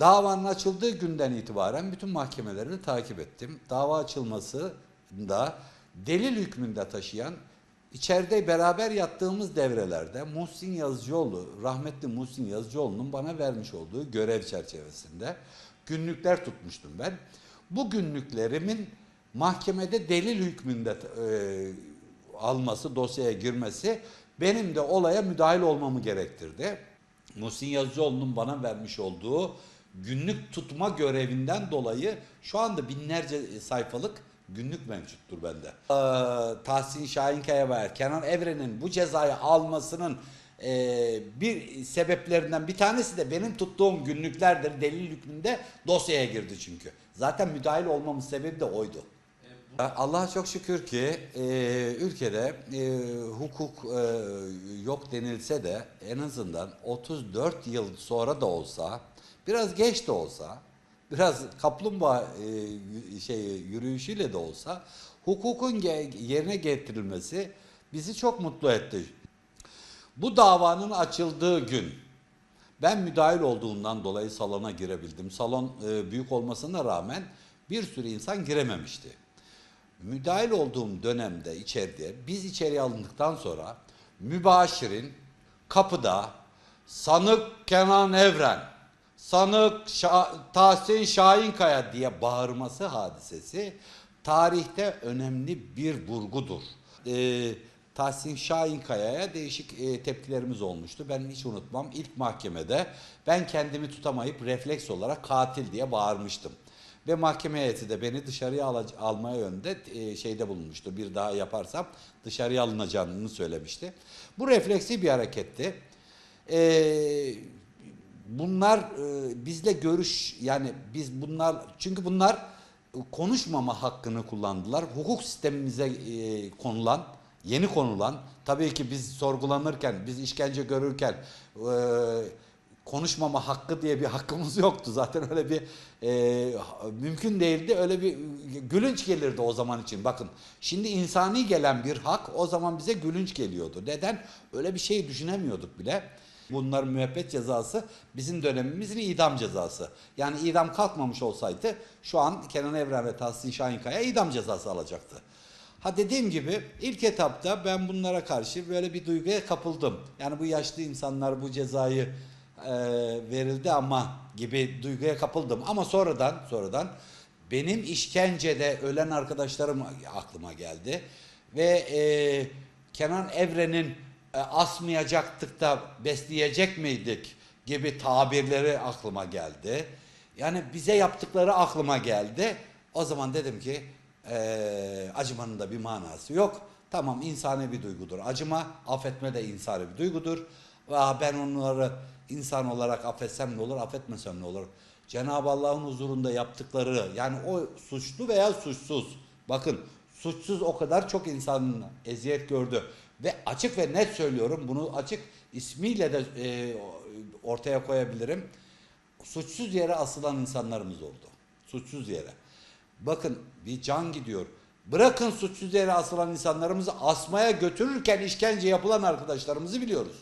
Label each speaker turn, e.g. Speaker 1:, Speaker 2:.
Speaker 1: Davanın açıldığı günden itibaren bütün mahkemelerini takip ettim. Dava açılmasında delil hükmünde taşıyan içeride beraber yattığımız devrelerde Muhsin Yazıcıoğlu, rahmetli Muhsin Yazıcıoğlu'nun bana vermiş olduğu görev çerçevesinde günlükler tutmuştum ben. Bu günlüklerimin mahkemede delil hükmünde e, alması, dosyaya girmesi benim de olaya müdahil olmamı gerektirdi. Muhsin Yazıcıoğlu'nun bana vermiş olduğu günlük tutma görevinden dolayı şu anda binlerce sayfalık günlük mevcuttur bende. Ee, Tahsin Şahinkaya ve Kenan Evren'in bu cezayı almasının e, bir sebeplerinden bir tanesi de benim tuttuğum günlüklerdir. Delil hükmünde dosyaya girdi çünkü. Zaten müdahil olmamın sebebi de oydu. Allah'a çok şükür ki e, ülkede e, hukuk e, yok denilse de en azından 34 yıl sonra da olsa, biraz geç de olsa, biraz kaplumbağa e, şey yürüyüşüyle de olsa hukukun yerine getirilmesi bizi çok mutlu etti. Bu davanın açıldığı gün ben müdahil olduğumdan dolayı salona girebildim. Salon e, büyük olmasına rağmen bir sürü insan girememişti. Müdahil olduğum dönemde içeride biz içeriye alındıktan sonra mübaşirin kapıda sanık Kenan Evren, sanık Şa- Tahsin Şahinkaya diye bağırması hadisesi tarihte önemli bir vurgudur. Ee, Tahsin Şahinkaya'ya değişik e, tepkilerimiz olmuştu. Ben hiç unutmam. İlk mahkemede ben kendimi tutamayıp refleks olarak katil diye bağırmıştım. Ve mahkeme heyeti de beni dışarıya alac- almaya yönde e, şeyde bulunmuştu. Bir daha yaparsam dışarıya alınacağını söylemişti. Bu refleksi bir hareketti. Ee, bunlar e, bizle görüş yani biz bunlar çünkü bunlar e, konuşmama hakkını kullandılar. Hukuk sistemimize e, konulan, yeni konulan tabii ki biz sorgulanırken, biz işkence görürken e, konuşmama hakkı diye bir hakkımız yoktu. Zaten öyle bir e, mümkün değildi. Öyle bir gülünç gelirdi o zaman için. Bakın şimdi insani gelen bir hak o zaman bize gülünç geliyordu. Neden? Öyle bir şey düşünemiyorduk bile. Bunların müebbet cezası bizim dönemimizin idam cezası. Yani idam kalkmamış olsaydı şu an Kenan Evren ve Tahsin Şahinkaya idam cezası alacaktı. Ha dediğim gibi ilk etapta ben bunlara karşı böyle bir duyguya kapıldım. Yani bu yaşlı insanlar bu cezayı e, verildi ama gibi duyguya kapıldım. Ama sonradan sonradan benim işkencede ölen arkadaşlarım aklıma geldi. Ve e, Kenan Evren'in e, asmayacaktık da besleyecek miydik gibi tabirleri aklıma geldi. Yani bize yaptıkları aklıma geldi. O zaman dedim ki e, acımanın da bir manası yok. Tamam insani bir duygudur. Acıma, affetme de insani bir duygudur. Ve ben onları insan olarak affetsem ne olur, affetmesem ne olur? Cenab-ı Allah'ın huzurunda yaptıkları yani o suçlu veya suçsuz. Bakın suçsuz o kadar çok insanın eziyet gördü. Ve açık ve net söylüyorum bunu açık ismiyle de e, ortaya koyabilirim. Suçsuz yere asılan insanlarımız oldu. Suçsuz yere. Bakın bir can gidiyor. Bırakın suçsuz yere asılan insanlarımızı asmaya götürürken işkence yapılan arkadaşlarımızı biliyoruz.